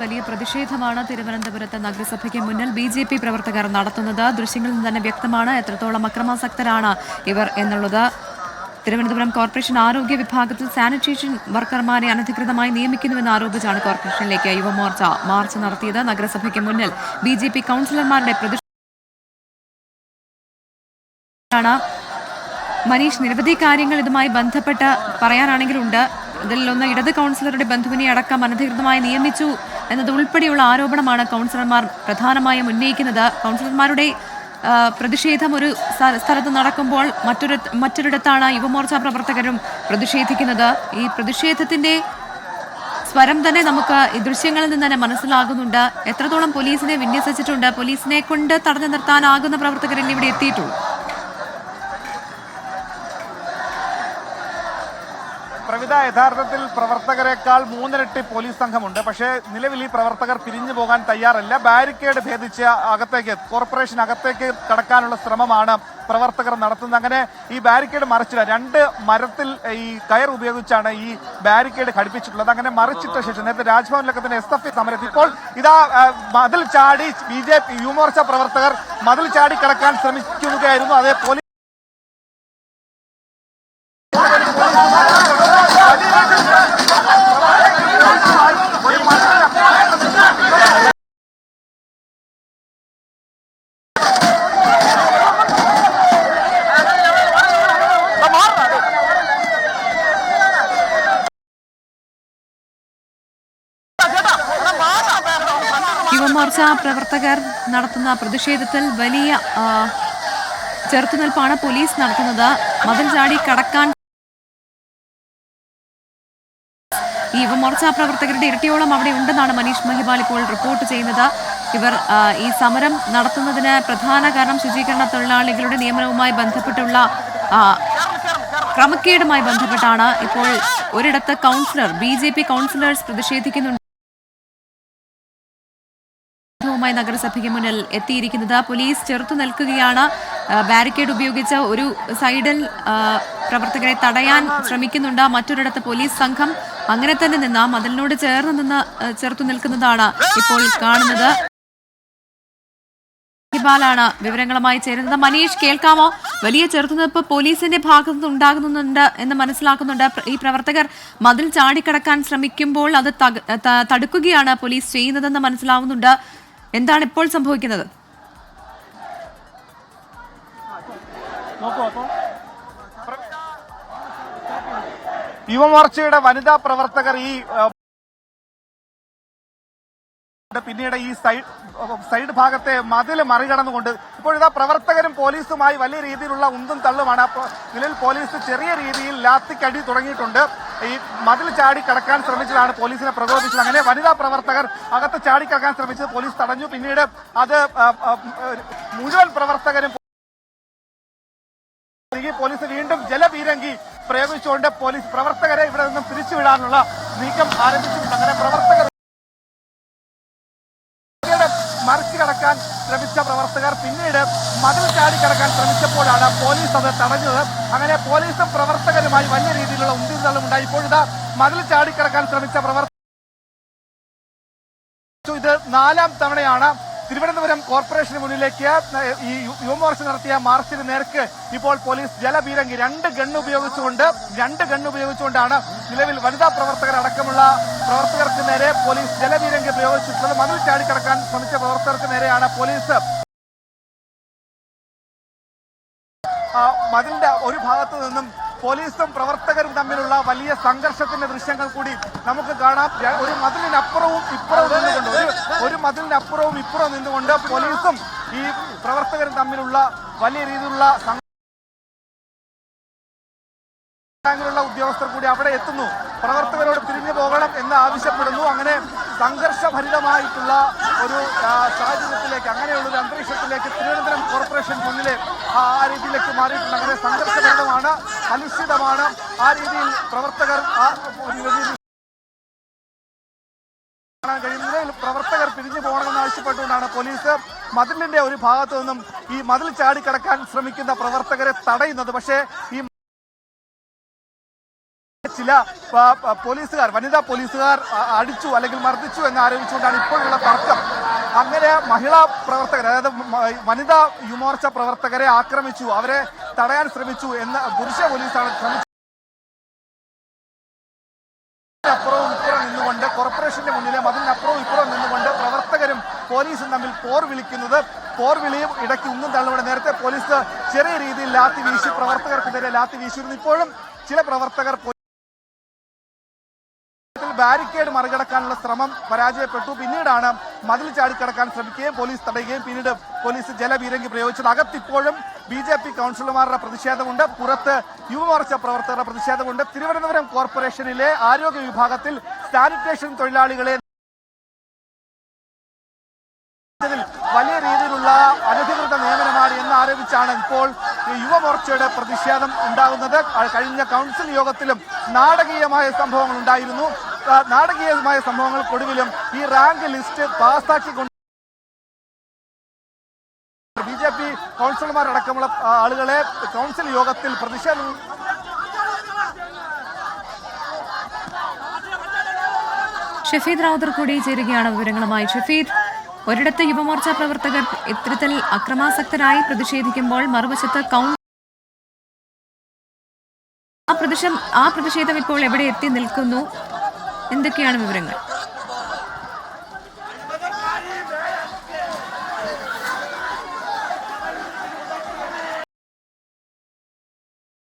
വലിയ പ്രതിഷേധമാണ് തിരുവനന്തപുരത്ത് നഗരസഭയ്ക്ക് മുന്നിൽ ബി ജെ പി പ്രവർത്തകർ നടത്തുന്നത്. ദൃശ്യങ്ങളിൽ നിന്ന് തന്നെ വ്യക്തമാണ് എത്രത്തോളം അക്രമാസക്തരാണ് ഇവർ എന്നുള്ളത്. തിരുവനന്തപുരം കോർപ്പറേഷൻ ആരോഗ്യ വിഭാഗത്തിൽ സാനിറ്റേഷൻ വർക്കർമാരെ അനധികൃതമായി നിയമിക്കുന്നുവെന്ന് ആരോപിച്ചാണ് കോർപ്പറേഷനിലേക്ക് യുവമോർച്ച മാർച്ച് നടത്തിയത്. നഗരസഭയ്ക്ക് മുന്നിൽ ബി ജെ പി കൗൺസിലർമാരുടെ പ്രതിഷേധമാണ്. മനീഷ് നിരവധി കാര്യങ്ങൾ ഇതുമായി ബന്ധപ്പെട്ട് പറയാനാണെങ്കിലുണ്ട്. ഇതിലൊന്ന് ഇടത് കൗൺസിലറുടെ ബന്ധുവിനെ അടക്കം അനധികൃതമായി നിയമിച്ചു. എന്നത് ഉൾപ്പെടെയുള്ള ആരോപണമാണ് കൗൺസിലർമാർ പ്രധാനമായും ഉന്നയിക്കുന്നത്. കൗൺസിലർമാരുടെ പ്രതിഷേധം ഒരു സ്ഥ- സ്ഥലത്ത് നടക്കുമ്പോൾ മറ്റൊരു മറ്റൊരിടത്താണ് യുവമോർച്ച പ്രവർത്തകരും പ്രതിഷേധിക്കുന്നത്. ഈ പ്രതിഷേധത്തിന്റെ സ്വരം തന്നെ നമുക്ക് ഈ ദൃശ്യങ്ങളിൽ നിന്ന് തന്നെ മനസ്സിലാകുന്നുണ്ട്. എത്രത്തോളം പോലീസിനെ വിന്യസിച്ചിട്ടുണ്ട് പോലീസിനെ കൊണ്ട് തടഞ്ഞു നിർത്താനാകുന്ന പ്രവർത്തകരല്ലേ ഇവിടെ എത്തിയിട്ടുള്ളൂ. പ്രവിധ യഥാർത്ഥത്തിൽ പ്രവർത്തകരെക്കാൾ മൂന്നിരട്ടി പോലീസ് സംഘമുണ്ട്. പക്ഷേ നിലവിൽ ഈ പ്രവർത്തകർ പിരിഞ്ഞു പോകാൻ തയ്യാറല്ല. ബാരിക്കേഡ് ഭേദിച്ച് അകത്തേക്ക് കോർപ്പറേഷൻ അകത്തേക്ക് കടക്കാനുള്ള ശ്രമമാണ് പ്രവർത്തകർ നടത്തുന്നത്. അങ്ങനെ ഈ ബാരിക്കേഡ് മറിച്ചില്ല. രണ്ട് മരത്തിൽ ഈ കയർ ഉപയോഗിച്ചാണ് ഈ ബാരിക്കേഡ് ഘടിപ്പിച്ചിട്ടുള്ളത്. അങ്ങനെ മറിച്ചിട്ട ശേഷം നേരത്തെ രാജ്ഭവനിലൊക്കെ തന്നെ എസ് എഫ് ഐ സമരത്തിൽ. ഇപ്പോൾ ഇതാ മതിൽ ചാടി ബി ജെ പി യുവമോർച്ച പ്രവർത്തകർ മതിൽ ചാടി കടക്കാൻ ശ്രമിക്കുകയായിരുന്നു. അതേ പോലീസ് യുവമോർച്ച പ്രവർത്തകർ നടത്തുന്ന പ്രതിഷേധത്തിൽ വലിയ ചെറുത്തുനിൽപ്പാണ് പോലീസ് നടത്തുന്നത്. മതിൽ ചാടി കടക്കാൻ ഈ യുവമോർച്ച പ്രവർത്തകരുടെ ഇരട്ടിയോളം അവിടെ ഉണ്ടെന്നാണ് മനീഷ് മഹിബാൽ ഇപ്പോൾ റിപ്പോർട്ട് ചെയ്യുന്നത്. ഇവർ ഈ സമരം നടത്തുന്നതിന് പ്രധാന കാരണം ശുചീകരണ തൊഴിലാളികളുടെ നിയമനവുമായി ബന്ധപ്പെട്ടുള്ള ക്രമക്കേടുമായി ബന്ധപ്പെട്ടാണ് ഇപ്പോൾ ഒരിടത്ത് councillor B J P councillors പ്രതിഷേധിക്കുന്നുണ്ട്. വുമായി നഗരസഭയ്ക്ക് മുന്നിൽ എത്തിയിരിക്കുന്നത്. പോലീസ് ചെറുത്തു നിൽക്കുകയാണ്. ബാരിക്കേഡ് ഉപയോഗിച്ച് ഒരു സൈഡിൽ പ്രവർത്തകരെ തടയാൻ ശ്രമിക്കുന്നുണ്ട്. മറ്റൊരിടത്ത് പോലീസ് സംഘം അങ്ങനെ തന്നെ നിന്ന് മതിലിനോട് ചേർന്ന് നിന്ന് ചെറുത്തു നിൽക്കുന്നതാണ് ഇപ്പോൾ കാണുന്നത്. ാണ് വിവരങ്ങളുമായി ചേരുന്നത്. മനീഷ് കേൾക്കാമോ? വലിയ ചെറുത്തുനിൽപ്പ് പോലീസിന്റെ ഭാഗത്തു നിന്ന് ഉണ്ടാകുന്നുണ്ട് എന്ന് മനസ്സിലാക്കുന്നുണ്ട്. ഈ പ്രവർത്തകർ മതിൽ ചാടിക്കടക്കാൻ ശ്രമിക്കുമ്പോൾ അത് തടുക്കുകയാണ് പോലീസ് ചെയ്യുന്നതെന്ന് മനസ്സിലാവുന്നുണ്ട്. എന്താണ് ഇപ്പോൾ സംഭവിക്കുന്നത് യുവമോർച്ചയുടെ വനിതാ പ്രവർത്തകർ ഈ പിന്നീട് ഈ സൈഡ് സൈഡ് ഭാഗത്തെ മതിൽ മറികടന്നുകൊണ്ട് ഇപ്പോഴിതാ പ്രവർത്തകരും പോലീസുമായി വലിയ രീതിയിലുള്ള ഉന്തും തള്ളുമാണ്. അപ്പോൾ നിലയിൽ പോലീസ് ചെറിയ രീതിയിൽ ലാത്തിക്കടി തുടങ്ങിയിട്ടുണ്ട്. ഈ മതിൽ ചാടി കടക്കാൻ ശ്രമിച്ചതാണ് പോലീസിനെ പ്രകോപിച്ചത് അങ്ങനെ വനിതാ പ്രവർത്തകർ അകത്ത് ചാടി കടക്കാൻ ശ്രമിച്ചത് പോലീസ് തടഞ്ഞു. പിന്നീട് അത് മുഴുവൻ പ്രവർത്തകരും പോലീസ് വീണ്ടും ജലപീരങ്കി പ്രയോഗിച്ചുകൊണ്ട് പോലീസ് പ്രവർത്തകരെ ഇവിടെ നിന്നും തിരിച്ചുവിടാനുള്ള നീക്കം ആരംഭിച്ചിട്ടുണ്ട്. അങ്ങനെ പ്രവർത്തകർ ശ്രമിച്ച പ്രവർത്തകർ പിന്നീട് മതിൽ ചാടി കടക്കാൻ ശ്രമിച്ചപ്പോഴാണ് പോലീസ് അത് തടഞ്ഞത്. അങ്ങനെ പോലീസും പ്രവർത്തകരുമായി വലിയ രീതിയിലുള്ള ഉന്തിതള്ളും ഉണ്ടായി. ഇപ്പോഴിതാ മതിൽ ചാടി കടക്കാൻ ശ്രമിച്ച പ്രവർത്തകർ. ഇത് നാലാം തവണയാണ് തിരുവനന്തപുരം കോർപ്പറേഷന് മുന്നിലേക്ക് ഈ യുവമോർച്ച നടത്തിയ മാർച്ചിന് നേർക്ക് ഇപ്പോൾ പോലീസ് ജലപീരങ്കി രണ്ട് ഗണ്ണ് ഉപയോഗിച്ചുകൊണ്ട് രണ്ട് ഗണ്ണ് ഉപയോഗിച്ചുകൊണ്ടാണ് നിലവിൽ വനിതാ പ്രവർത്തകർ അടക്കമുള്ള പ്രവർത്തകർക്ക് നേരെ പോലീസ് ജലപീരങ്കി പ്രയോഗിച്ചിട്ടുള്ളത് മതിൽ ചാടിക്കടക്കാൻ ശ്രമിച്ച പ്രവർത്തകർക്ക് നേരെയാണ് പോലീസ്. മതിലിന്റെ ഒരു ഭാഗത്തു നിന്നും പോലീസും പ്രവർത്തകരും തമ്മിലുള്ള വലിയ സംഘർഷത്തിന്റെ ദൃശ്യങ്ങൾ കൂടി നമുക്ക് കാണാം. ഒരു മതിലിനപ്പുറവും ഇപ്പുറവും നിന്നുകൊണ്ട് ഒരു മതിലിനപ്പുറവും ഇപ്പുറവും നിന്നുകൊണ്ട് പോലീസും ഈ പ്രവർത്തകരും തമ്മിലുള്ള വലിയ രീതിയിലുള്ള ബാങ്കിലുള്ള ഉദ്യോഗസ്ഥർ കൂടി അവിടെ എത്തുന്നു. പ്രവർത്തകരോട് തിരിഞ്ഞു പോകണം എന്ന് ആവശ്യപ്പെടുന്നു. അങ്ങനെ സംഘർഷഭരിതമായിട്ടുള്ള ഒരു സാഹചര്യത്തിലേക്ക് അങ്ങനെയുള്ള ഒരു അന്തരീക്ഷത്തിലേക്ക് തിരുവനന്തപുരം കോർപ്പറേഷൻ മുന്നിലെ ആ രീതിയിലേക്ക് മാറിയിട്ടുണ്ട്. അങ്ങനെ സംഘർഷഭരിതമാണ് കലുഷിതമാണ് ആ രീതിയിൽ പ്രവർത്തകർ ആ പ്രവർത്തകർ പിരിഞ്ഞു പോകണമെന്ന് ആവശ്യപ്പെട്ടുകൊണ്ടാണ് പോലീസ് മതിലിന്റെ ഒരു ഭാഗത്തു നിന്നും ഈ മതിൽ ചാടിക്കടക്കാൻ ശ്രമിക്കുന്ന പ്രവർത്തകരെ തടയുന്നത്. പക്ഷേ ഈ ചില പോലീസുകാർ വനിതാ പോലീസുകാർ അടിച്ചു അല്ലെങ്കിൽ മർദ്ദിച്ചു എന്ന് ആരോപിച്ചുകൊണ്ടാണ് ഇപ്പോഴുള്ള തർക്കം. അങ്ങനെ മഹിളാ പ്രവർത്തകർ അതായത് വനിതാ യുവമോർച്ച പ്രവർത്തകരെ ആക്രമിച്ചു അവരെ തടയാൻ ശ്രമിച്ചു എന്ന് പുരുഷ പോലീസാണ് ശ്രമിച്ചത്. അപ്പുറവും ഇപ്പുറം നിന്നുകൊണ്ട് കോർപ്പറേഷന്റെ മുന്നിലെ മതിലിനപ്പുറവും ഇപ്പുറം നിന്നുകൊണ്ട് പ്രവർത്തകരും പോലീസും തമ്മിൽ പോർ വിളിക്കുന്നത് പോർ വിളിയും ഇടയ്ക്ക് ഒന്നും തള്ളുവിടെ നേരത്തെ പോലീസ് ചെറിയ രീതിയിൽ ലാത്തി വീശി പ്രവർത്തകർക്കെതിരെ ലാത്തി വീശിയിരുന്നു. ഇപ്പോഴും ചില പ്രവർത്തകർ ബാരിക്കേഡ് മറികടക്കാനുള്ള ശ്രമം പരാജയപ്പെട്ടു. പിന്നീടാണ് മതിൽ ചാടിക്കടക്കാൻ ശ്രമിക്കുകയും പോലീസ് തടയുകയും പിന്നീട് പോലീസ് ജലപീരങ്കി പ്രയോഗിച്ചത്. അകത്തിപ്പോഴും ബി ജെ പി കൗൺസിലർമാരുടെ പ്രതിഷേധമുണ്ട്. പുറത്ത് യുവമോർച്ച പ്രവർത്തകരുടെ പ്രതിഷേധമുണ്ട്. തിരുവനന്തപുരം കോർപ്പറേഷനിലെ ആരോഗ്യ വിഭാഗത്തിൽ സാനിറ്റേഷൻ തൊഴിലാളികളെ വലിയ രീതിയിലുള്ള അനധികൃത നിയമനമാണ് എന്ന് ആരോപിച്ചാണ് ഇപ്പോൾ യുവമോർച്ചയുടെ പ്രതിഷേധം ഉണ്ടാകുന്നത്. കഴിഞ്ഞ കൗൺസിൽ യോഗത്തിലും നാടകീയമായ സംഭവങ്ങൾ ഉണ്ടായിരുന്നു. നാടകീയമായ സംഭവങ്ങൾക്കൊടുവിലും ഈ റാങ്ക് ലിസ്റ്റ് പാസ്സാക്കിക്കൊണ്ട് ബി ജെ പി കൗൺസിലർമാരടക്കമുള്ള ആളുകളെ കൗൺസിൽ യോഗത്തിൽ പ്രതിഷേധം ഷഫീദ് റാവുദർ കൂടി ചേരുകയാണ് വിവരങ്ങളുമായി. ഷഫീദ് ഒരിടത്ത് യുവമോർച്ച പ്രവർത്തകർ ഇത്തരത്തിൽ അക്രമാസക്തരായി പ്രതിഷേധിക്കുമ്പോൾ മറുവശത്ത് കൗൺ ആ പ്രതിഷേധം ഇപ്പോൾ എവിടെ എത്തി നിൽക്കുന്നു? എന്തൊക്കെയാണ് വിവരങ്ങൾ?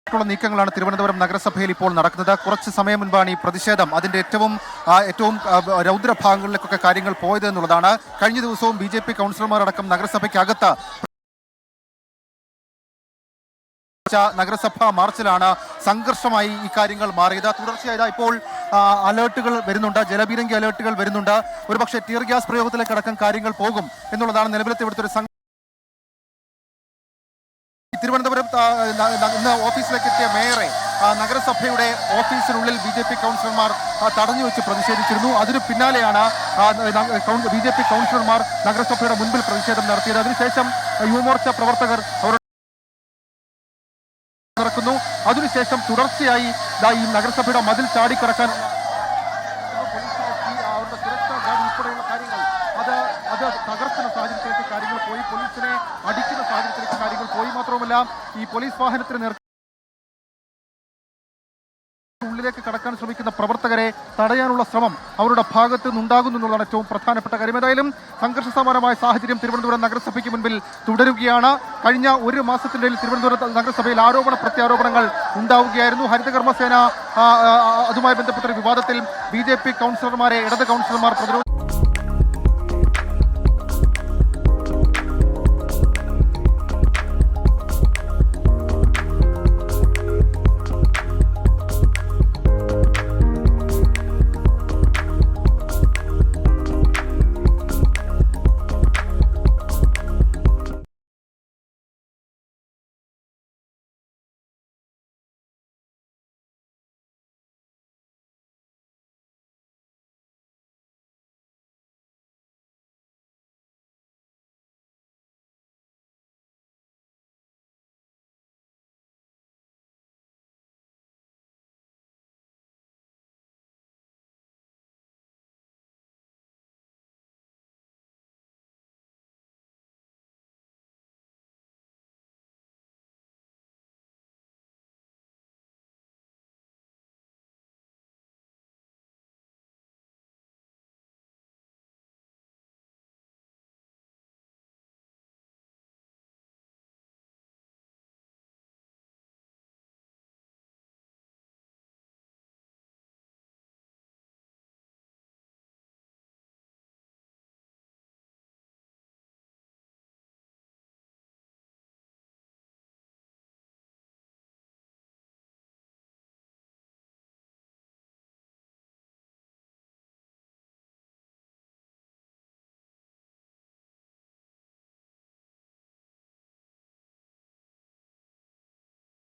ുള്ള നീക്കങ്ങളാണ് തിരുവനന്തപുരം നഗരസഭയിൽ ഇപ്പോൾ നടക്കുന്നത്. കുറച്ച് സമയം മുൻപാണ് ഈ പ്രതിഷേധം. അതിന്റെ ഏറ്റവും ഏറ്റവും രൗദ്ര രൗദ്രഭാഗങ്ങളിലേക്കൊക്കെ കാര്യങ്ങൾ പോയത് എന്നുള്ളതാണ്. കഴിഞ്ഞ ദിവസവും ബി ജെ പി കൗൺസിലർമാരടക്കം നഗരസഭയ്ക്കകത്ത് നഗരസഭാ മാർച്ചിലാണ് സംഘർഷമായി ഈ കാര്യങ്ങൾ മാറിയത്. തുടർച്ചയായ ഇപ്പോൾ അലേർട്ടുകൾ വരുന്നുണ്ട്. ജലപീരങ്കി അലേർട്ടുകൾ വരുന്നുണ്ട്. ഒരുപക്ഷെ ടിയർ ഗ്യാസ് പ്രയോഗത്തിലേക്ക് അടക്കം കാര്യങ്ങൾ പോകും എന്നുള്ളതാണ് നിലവിലത്തെ ഇവിടുത്തെ ഒരു തിരുവനന്തപുരം ഇന്ന് ഓഫീസിലേക്ക് എത്തിയ മേയറെ നഗരസഭയുടെ ഓഫീസിനുള്ളിൽ ബി ജെ പി കൗൺസിലർമാർ തടഞ്ഞു വെച്ച് പ്രതിഷേധിച്ചിരുന്നു. അതിനു പിന്നാലെയാണ് ബി ജെ പി കൗൺസിലർമാർ നഗരസഭയുടെ മുൻപിൽ പ്രതിഷേധം നടത്തിയത്. അതിനുശേഷം യുവമോർച്ച പ്രവർത്തകർ അവർ നടക്കുന്നു അതിനുശേഷം തുടർച്ചയായി ഈ നഗരസഭയുടെ മതിൽ പോലീസിലെത്തി അവരുടെ സുരക്ഷാ ഗാർഡ് ഉൾപ്പെടെയുള്ള കാര്യങ്ങൾ. അത് അത് തകർക്കുന്ന സാഹചര്യത്തിലേക്ക് കാര്യങ്ങൾ പോയി. പോലീസിനെ അടിക്കുന്ന സാഹചര്യത്തിലേക്ക് കാര്യങ്ങൾ പോയി മാത്രവുമല്ല ഈ പോലീസ് വാഹനത്തിന് നേർ ഉള്ളിലേക്ക് കടക്കാൻ ശ്രമിക്കുന്ന പ്രവർത്തകരെ തടയാനുള്ള ശ്രമം അവരുടെ ഭാഗത്ത് നിന്നുണ്ടാകുന്നു എന്നുള്ളതാണ് ഏറ്റവും പ്രധാനപ്പെട്ട കാര്യം. ഏതായാലും സംഘർഷ സമാനമായ സാഹചര്യം തിരുവനന്തപുരം നഗരസഭയ്ക്ക് മുൻപിൽ തുടരുകയാണ്. കഴിഞ്ഞ ഒരു മാസത്തിനിടയിൽ തിരുവനന്തപുരം നഗരസഭയിൽ ആരോപണ പ്രത്യാരോപണങ്ങൾ ഉണ്ടാവുകയായിരുന്നു. ഹരിതകർമ്മസേന അതുമായി ബന്ധപ്പെട്ട ഒരു വിവാദത്തിൽ ബി ജെ പി കൗൺസിലർമാരെ ഇടത് കൗൺസിലർമാർ പ്രതിരോധ